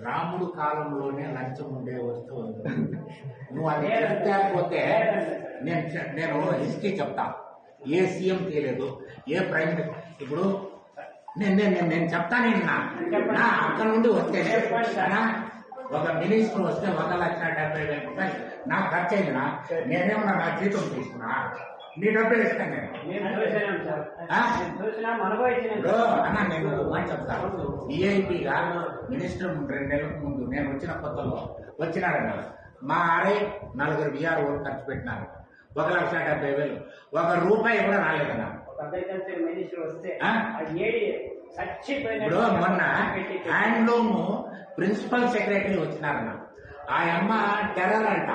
రాముడు కాలంలోనే లంచం ఉండే వస్తువు నువ్వు అది చెప్తే నేను నేను హిస్టరీ చెప్తా. ఏ సీఎం తీయలేదు ఏ ప్రైమ్ మినిస్టర్ ఇప్పుడు నేను నేను నేను- చెప్తాను నిన్న నా అక్కడ నుండి వస్తే ఒక మినిస్టర్ వస్తే ఒక లక్ష డెబ్బై వేల రూపాయలు. నాకు ఖర్చు అయిందినా నేనేమన్నా నా జీతం తీసుకున్నా? నీ డబ్బే ఇస్తాను నేను. అన్న నేను మాట చెప్తాను విఐపిగా మినిస్టర్ రెండు నెలలకు ముందు నేను వచ్చిన కొత్తలో వచ్చినాడన్న మా ఆడే నలుగురు విఆర్ ఖర్చు పెట్టినారు. ఒక లక్ష డెబ్బై వేలు. ఒక రూపాయి కూడా రాలేదన్న. ఇప్పుడు మొన్న హ్యాండ్లూమ్ ప్రిన్సిపల్ సెక్రటరీ వచ్చినారన్న. ఆ అమ్మ టెర్రర్ అంట.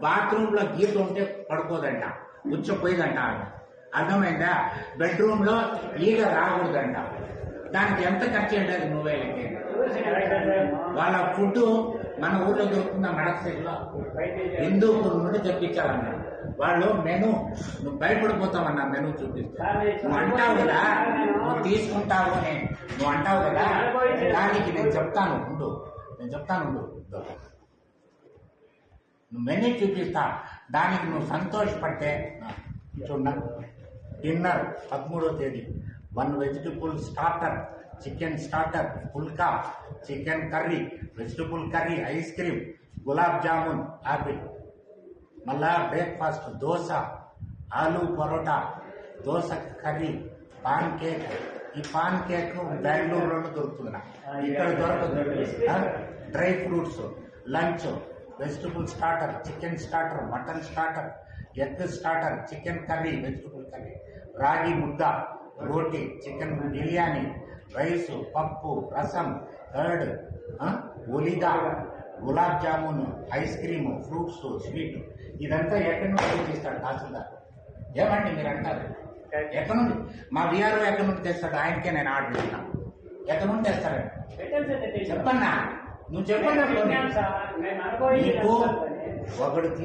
బాత్రూమ్లో గీత ఉంటే పడుకోదంట. ఉచ్చపోయిందంట అర్థమైందా బెడ్రూమ్లో ఈగ రాకూడదంట. దానికి ఎంత ఖర్చు ఉండేది నువ్వే వాళ్ళ ఫుడ్ మన ఊర్లో దొరుకుతుందా మడకసీలో హిందూపూర్ నుండి తెప్పించాలన్న. వాళ్ళు మెను నువ్వు భయపడిపోతావన్నా మెను చూపిస్తావు నువ్వు అంటావు కదా నువ్వు తీసుకుంటావు అని. నువ్వు అంటావు కదా దానికి నేను చెప్తాను ఉండు. నేను చెప్తాను ఉండు. నువ్వు మెను చూపిస్తా. దానికి నువ్వు సంతోషపడితే చూడ డిన్నర్ పదమూడో తేదీ. One vegetable starter chicken starter phulka chicken curry vegetable curry ice cream gulab jamun apple మళ్ళా breakfast dosa aloo paratha dosa curry pancake ఈ పాన్ కేక్ బెంగళూరులోనే దొరుకుతుంది. ఇక్కడ దొరకదు? Dry fruits lunch vegetable starter chicken starter mutton starter egg starter chicken curry vegetable curry ragi mudda roti chicken biryani rice pappu rasam curd ఒలిగా gulab jamun ice cream fruits sweet. ఇదంతా ఎక్కడి నుంచి తెచ్చిస్తాడు తహసీల్దార్? ఏమండి మీరు అంటారు? ఎక్కడి నుండి మా విఆర్ఓ ఎక్కడి నుండి తెస్తాడు? ఆయనకే నేను ఆర్డర్ ఇస్తాను. ఎక్కడి నుండి తెస్తాడు చెప్పన్నా నువ్వు చెప్పన్నా మేము నీకు అనుభవించినాం సార్. ఒకడు తీసి